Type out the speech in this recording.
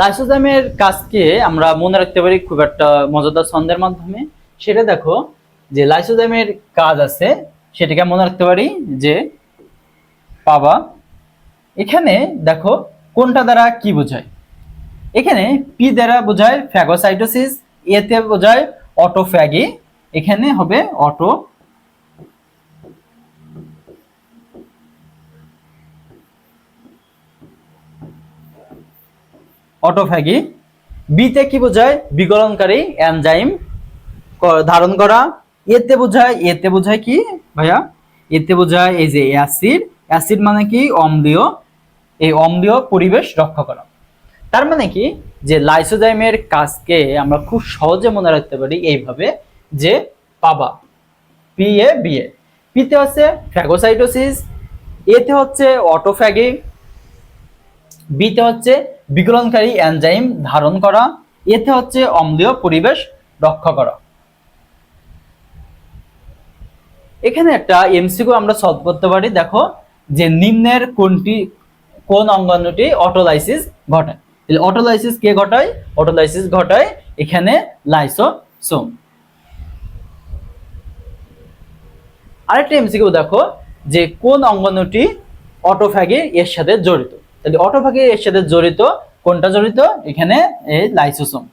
লাইসোজামের কাজকে আমরা মনে রাখতে পারি খুব একটা মজাদার ছন্দের মাধ্যমে। সেটা দেখো, যে লাইসোজামের কাজ আছে, সেটাকে মনে রাখতে পারি যে পাবা। এখানে দেখো, কোনটা দ্বারা কি বোঝায়? এখানে পি দ্বারা বোঝায় ফ্যাগোসাইটোসিস এতে বোঝায় অটোফ্যাগি। এখানে হবে অটো অটোফ্যাগি। বিতে কি বোঝায়? বিগলনকারী এনজাইম ধারণ করা। এতে বোঝায় এতে বোঝায় কি ভাইয়া? এতে বোঝায় এই যে অ্যাসিড। অ্যাসিড মানে কি? অম্লীয়। এই অম্লীয় পরিবেশ রক্ষা করা। তার মানে কি? যে লাইসোজাইমের কাজকে আমরা খুব সহজে মনে রাখতে পারি এইভাবে যে পাবা। P A, B A. পিতে হচ্ছে ফ্যাগোসাইটোসিস। এতে হচ্ছে অটোফ্যাগি। বিতে হচ্ছে বিকলনকারী এনজাইম ধারণ করা, এতে হচ্ছে অম্লীয় পরিবেশ রক্ষা করা। এখানে একটা এমসিকিউ আমরা সলভ করতে পারি, দেখো, যে নিম্নের কোনটি, কোন অঙ্গাণুটি অটোলাইসিস ঘটায়। তাহলে অটোলাইসিস কে ঘটায়? অটোলাইসিস ঘটায় এখানে লাইসোসোম আরেকটা এমসিকিউ দেখো, যে কোন অঙ্গাণুটি অটোফ্যাগি এর সাথে জড়িত। তাহলে অটোফ্যাগি এর সাথে জড়িত কোনটা জড়িত? এখানে এই লাইসোসোম